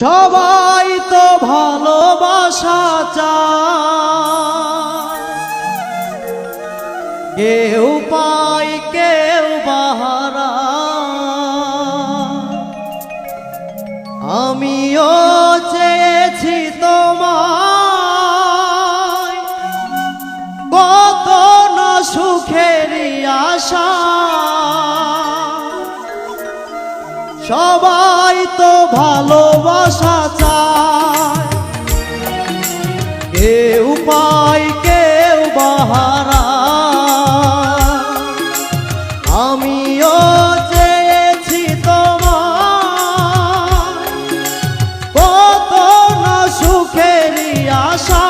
সবাই তো ভালোবাসা চা কেউ তো ভালোবাসা চায়। কেউ পায় কেউ বাহারা আমিও চেয়েছি তোমার কত না সুখের আশা।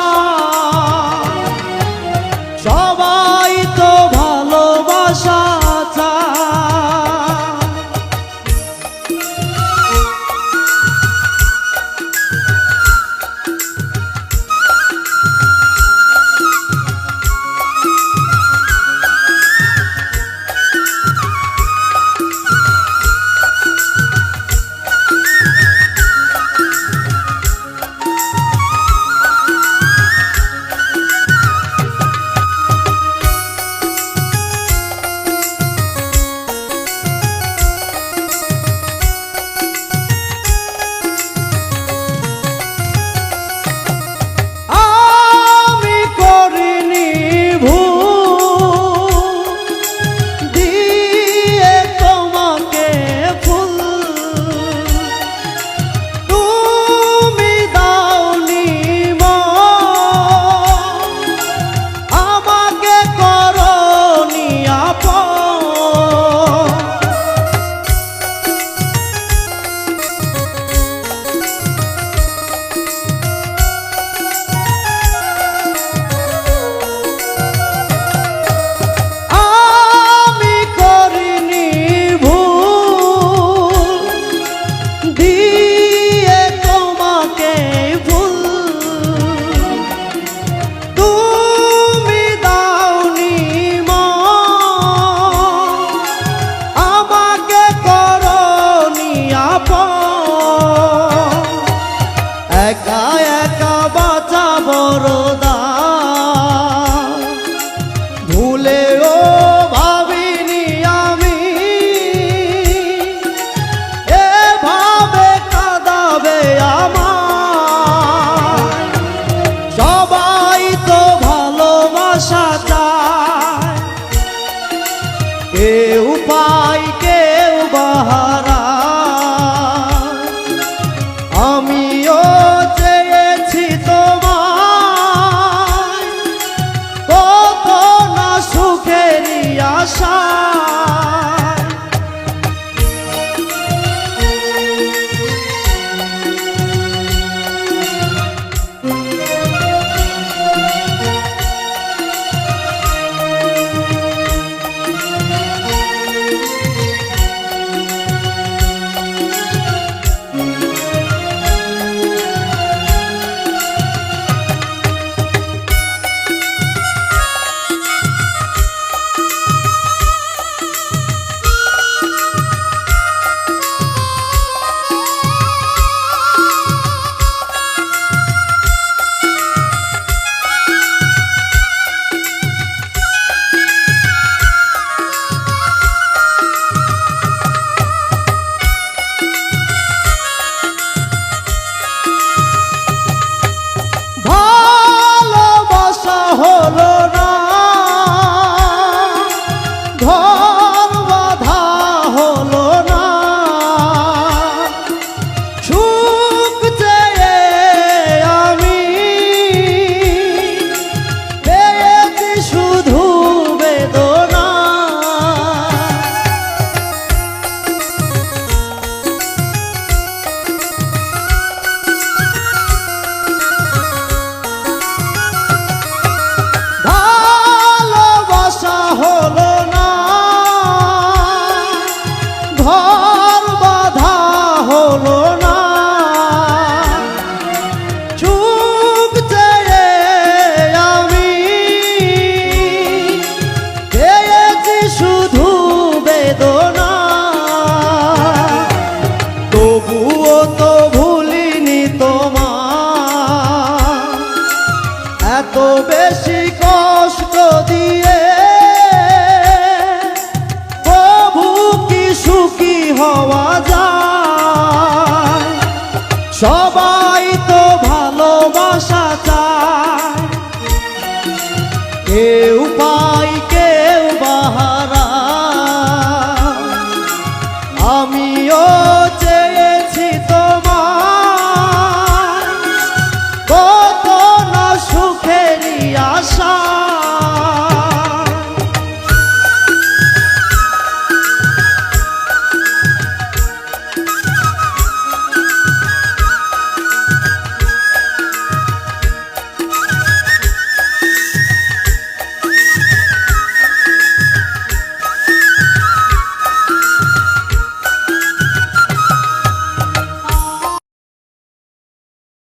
Oh